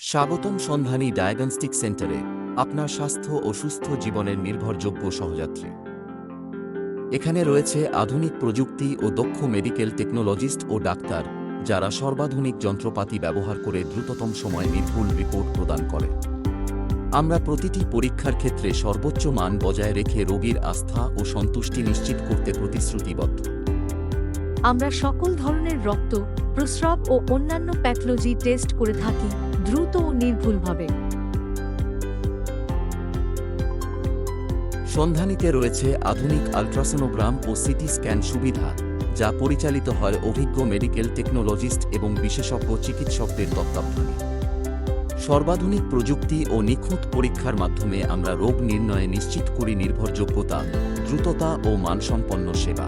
স্বাগতম সন্ধানী ডায়াগনস্টিক সেন্টারে আপনার স্বাস্থ্য ও সুস্থ জীবনের নির্ভরযোগ্য সহযাত্রী। এখানে রয়েছে আধুনিক প্রযুক্তি ও দক্ষ মেডিকেল টেকনোলজিস্ট ও ডাক্তার যারা সর্বাধুনিক যন্ত্রপাতি ব্যবহার করে দ্রুততম সময়ে নির্ভুল রিপোর্ট প্রদান করে। আমরা প্রতিটি পরীক্ষার ক্ষেত্রে সর্বোচ্চ মান বজায় রেখে রোগীর আস্থা ও সন্তুষ্টি নিশ্চিত করতে প্রতিশ্রুতিবদ্ধ। আমরা সকল ধরনের রক্ত, প্রস্রাব ও অন্যান্য প্যাথোলজি টেস্ট করে থাকি। দ্রুত ও নির্ভুলভাবে। সন্ধানীতে রয়েছে আধুনিক আল্ট্রাসোনোগ্রাম ও সিটি স্ক্যান সুবিধা, যা পরিচালিত হয় অভিজ্ঞ মেডিকেল টেকনোলজিস্ট এবং বিশেষজ্ঞ চিকিৎসকদের তত্ত্বাবধানে। সর্বাধুনিক প্রযুক্তি ও নিখুঁত পরীক্ষার মাধ্যমে আমরা রোগ নির্ণয়ে নিশ্চিত করি নির্ভরযোগ্যতা, দ্রুততা ও মানসম্পন্ন সেবা।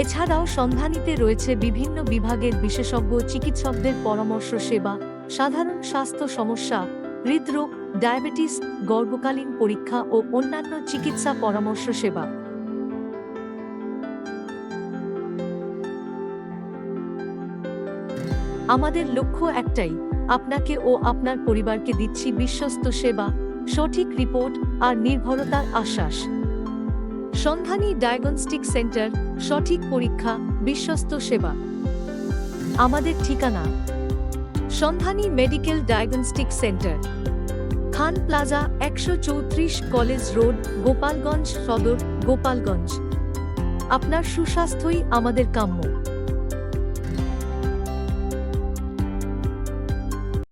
এছাড়াও সন্ধানীতে রয়েছে বিভিন্ন বিভাগের বিশেষজ্ঞ চিকিৎসকদের পরামর্শ সেবা, সাধারণ স্বাস্থ্য সমস্যা, হৃদরোগ, ডায়াবেটিস, গর্ভকালীন পরীক্ষা ও অন্যান্য চিকিৎসা পরামর্শ সেবা। আমাদের লক্ষ্য একটাই, আপনাকে ও আপনার পরিবারকে দিচ্ছি বিশ্বস্ত সেবা, সঠিক রিপোর্ট আর নির্ভরতার আশ্বাস। সন্ধানী ডায়াগনস্টিক সেন্টার, সঠিক পরীক্ষা, বিশ্বস্ত সেবা। আমাদের ঠিকানা। Sandhani medical diagnostic centre. Khan plaza একশো চৌত্রিশ কলেজ রোড, গোপালগঞ্জ সদর, গোপালগঞ্জ। আপনার সুস্বাস্থ্যই আমাদের কাম্য।